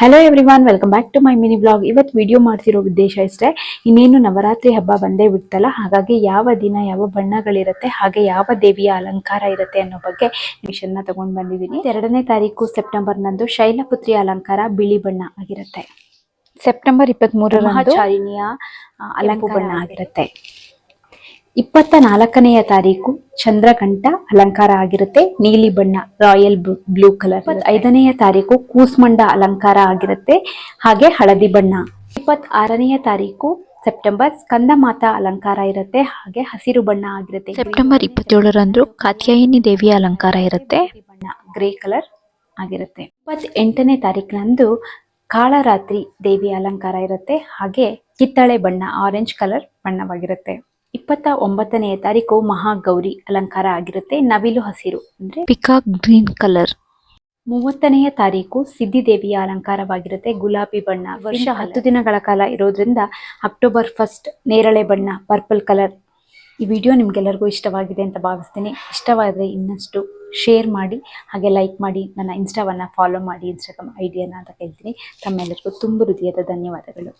Hello everyone welcome back to my mini blog ಇವತ್ತು video ಮಾಡ್ತಿರೋ ಉದ್ದೇಶ ಇಷ್ಟೇ ಇನ್ನೇನು ನವರಾತ್ರಿ ಹಬ್ಬ ಬಂದೇ ಬಿಡ್ತಲ್ಲ ಹಾಗಾಗಿ ಯಾವ ದಿನ ಯಾವ ಬಣ್ಣಗಳಿರುತ್ತೆ ಹಾಗೆ ಯಾವ ದೇವಿಯ ಅಲಂಕಾರ ಇರುತ್ತೆ ಅನ್ನೋ ಬಗ್ಗೆ ವಿಷಯನ ತಗೊಂಡ್ ಬಂದಿದ್ದೀನಿ. ಎರಡನೇ ತಾರೀಕು ಸೆಪ್ಟೆಂಬರ್ನಂದು ಶೈಲಪುತ್ರಿ ಅಲಂಕಾರ ಬಿಳಿ ಬಣ್ಣ ಆಗಿರುತ್ತೆ. ಸೆಪ್ಟೆಂಬರ್ ಇಪ್ಪತ್ತ್ ಮಹಾಚಾರಿಣಿಯ ಅಲಂಕು ಅಲಂಕಾರ ಬಣ್ಣ ಆಗಿರುತ್ತೆ. ಇಪ್ಪತ್ತ ನಾಲ್ಕನೆಯ ತಾರೀಕು ಚಂದ್ರಗಂಟ ಅಲಂಕಾರ ಆಗಿರುತ್ತೆ. ನೀಲಿ ಬಣ್ಣ ರಾಯಲ್ ಬ್ಲೂ ಕಲರ್. ಐದನೆಯ ತಾರೀಕು ಕೂಸ್ಮಂಡ ಅಲಂಕಾರ ಆಗಿರುತ್ತೆ. ಹಾಗೆ ಹಳದಿ ಬಣ್ಣ. ಇಪ್ಪತ್ ಆರನೆಯ ತಾರೀಕು ಸೆಪ್ಟೆಂಬರ್ ಸ್ಕಂದ ಮಾತಾ ಅಲಂಕಾರ ಇರುತ್ತೆ. ಹಾಗೆ ಹಸಿರು ಬಣ್ಣ ಆಗಿರುತ್ತೆ. ಸೆಪ್ಟೆಂಬರ್ ಇಪ್ಪತ್ತೇಳರಂದು ಕಾತ್ಯಾಯಿನಿ ದೇವಿಯ ಅಲಂಕಾರ ಇರುತ್ತೆ. ಬಣ್ಣ ಗ್ರೇ ಕಲರ್ ಆಗಿರುತ್ತೆ. ಇಪ್ಪತ್ ಎಂಟನೇ ತಾರೀಕಿನಂದು ಕಾಳರಾತ್ರಿ ದೇವಿಯ ಅಲಂಕಾರ ಇರುತ್ತೆ. ಹಾಗೆ ಕಿತ್ತಳೆ ಬಣ್ಣ ಆರೆಂಜ್ ಕಲರ್ ಬಣ್ಣವಾಗಿರುತ್ತೆ. ಇಪ್ಪತ್ತ ಒಂಬತ್ತನೆಯ ತಾರೀಕು ಮಹಾಗೌರಿ ಅಲಂಕಾರ ಆಗಿರುತ್ತೆ. ನವಿಲು ಹಸಿರು ಅಂದ್ರೆ ಪಿಕಾಕ್ ಗ್ರೀನ್ ಕಲರ್ ಮೂವತ್ತನೆಯ ತಾರೀಕು ಸಿದ್ದಿದೇವಿಯ ಅಲಂಕಾರವಾಗಿರುತ್ತೆ. ಗುಲಾಬಿ ಬಣ್ಣ. ವರ್ಷ ಹತ್ತು ದಿನಗಳ ಕಾಲ ಇರೋದ್ರಿಂದ ಅಕ್ಟೋಬರ್ ಫಸ್ಟ್ ನೇರಳೆ ಬಣ್ಣ ಪರ್ಪಲ್ ಕಲರ್. ಈ ವಿಡಿಯೋ ನಿಮ್ಗೆಲ್ಲರಿಗೂ ಇಷ್ಟವಾಗಿದೆ ಅಂತ ಭಾವಿಸ್ತೀನಿ. ಇಷ್ಟವಾದರೆ ಇನ್ನಷ್ಟು ಶೇರ್ ಮಾಡಿ ಹಾಗೆ ಲೈಕ್ ಮಾಡಿ ನನ್ನ ಇನ್ಸ್ಟಾವನ್ನು ಫಾಲೋ ಮಾಡಿ ಇನ್ಸ್ಟಾಗ್ರಾಮ್ ಐಡಿಯಾನ ಅಂತ ಹೇಳ್ತೀನಿ ತಮ್ಮೆಲ್ಲರಿಗೂ ತುಂಬ ಹೃದಯದ ಧನ್ಯವಾದಗಳು.